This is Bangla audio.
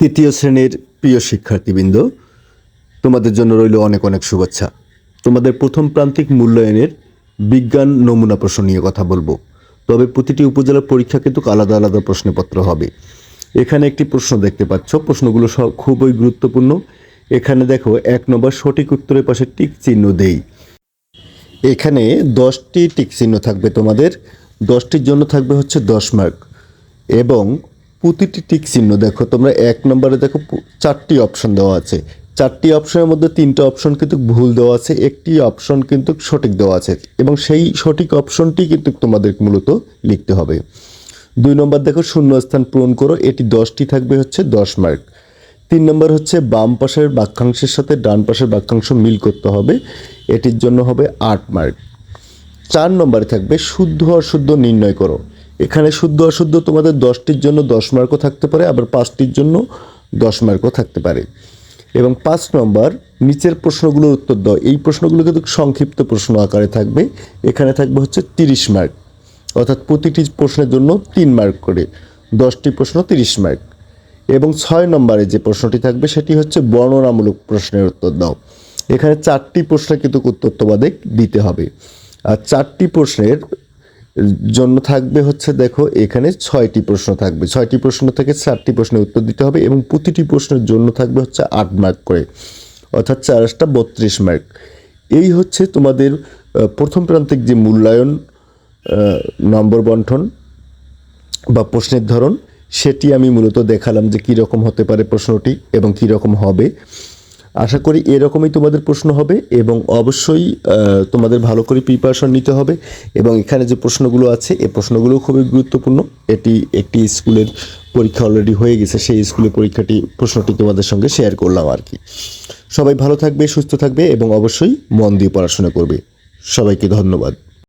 তৃতীয় শ্রেণির প্রিয় শিক্ষার্থীবৃন্দ, তোমাদের জন্য রইল অনেক অনেক শুভেচ্ছা। তোমাদের প্রথম প্রান্তিক মূল্যায়নের বিজ্ঞান নমুনা প্রশ্ন নিয়ে কথা বলব। তবে প্রতিটি উপজেলার পরীক্ষা কিন্তু আলাদা আলাদা প্রশ্নপত্র হবে। এখানে একটি প্রশ্ন দেখতে পাচ্ছ। প্রশ্নগুলো সব খুবই গুরুত্বপূর্ণ। এখানে দেখো, এক নম্বর, সঠিক উত্তরের পাশে টিক চিহ্ন দেই। এখানে দশটি টিক চিহ্ন থাকবে তোমাদের। দশটির জন্য থাকবে হচ্ছে দশ মার্ক। এবং প্রতিটি টিক চিহ্ন দেখো, তোমরা এক নম্বরে দেখো চারটি অপশন দেওয়া আছে। চারটি অপশনের মধ্যে তিনটা অপশন কিন্তু ভুল দেওয়া আছে, একটি অপশন কিন্তু সঠিক দেওয়া আছে এবং সেই সঠিক অপশনটি কিন্তু তোমাদের মূলত লিখতে হবে। দুই নম্বর দেখো শূন্য স্থান পূরণ করো, এটি দশটি থাকবে হচ্ছে দশ মার্ক তিন নম্বর হচ্ছে বাম পাশের বাক্যাংশের সাথে ডান পাশের বাক্যাংশ মিল করতে হবে, এটির জন্য হবে আট মার্ক চার নম্বরে থাকবে শুদ্ধ অশুদ্ধ নির্ণয় করো। এখানে শুদ্ধ অশুদ্ধ তোমাদের দশটির জন্য দশ মার্কও থাকতে পারে, আবার পাঁচটির জন্য দশ মার্কও থাকতে পারে। এবং পাঁচ নম্বর, নিচের প্রশ্নগুলোর উত্তর দাও। এই প্রশ্নগুলো কিন্তু সংক্ষিপ্ত প্রশ্ন আকারে থাকবে। এখানে থাকবে হচ্ছে তিরিশ মার্ক। অর্থাৎ প্রতিটি প্রশ্নের জন্য তিন মার্ক করে। দশটি প্রশ্ন তিরিশ মার্ক। এবং ছয় নম্বরে যে প্রশ্নটি থাকবে, সেটি হচ্ছে বর্ণনামূলক প্রশ্নের উত্তর দাও। এখানে চারটি প্রশ্নের কিন্তু উত্তর তোমাদের দিতে হবে। আর চারটি প্রশ্নের জন্য থাকবে হচ্ছে, দেখো, এখানে ছয়টি প্রশ্ন থাকবে। ছয়টি প্রশ্ন থেকে চারটি প্রশ্নের উত্তর দিতে হবে এবং প্রতিটি প্রশ্নের জন্য থাকবে হচ্ছে আট মার্ক করে, অর্থাৎ চারটা বত্রিশ মার্ক। এই হচ্ছে তোমাদের প্রথম প্রান্তিক যে মূল্যায়ন নম্বর বন্টন বা প্রশ্নের ধরন, সেটি আমি মূলত দেখালাম যে কী রকম হতে পারে প্রশ্নটি এবং কী রকম হবে। আশা করি এরকমই তোমাদের প্রশ্ন হবে এবং অবশ্যই তোমাদের ভালো করে প্রিপারেশন নিতে হবে এবং এখানে যে প্রশ্নগুলো আছে এই প্রশ্নগুলো খুবই গুরুত্বপূর্ণ। এটি একটি স্কুলের পরীক্ষা অলরেডি হয়ে গেছে, সেই স্কুলের পরীক্ষাটি, প্রশ্নটি তোমাদের সঙ্গে শেয়ার করলাম আর কি। সবাই ভালো থাকবে, সুস্থ থাকবে এবং অবশ্যই মন দিয়ে পড়াশোনা করবে। সবাইকে ধন্যবাদ।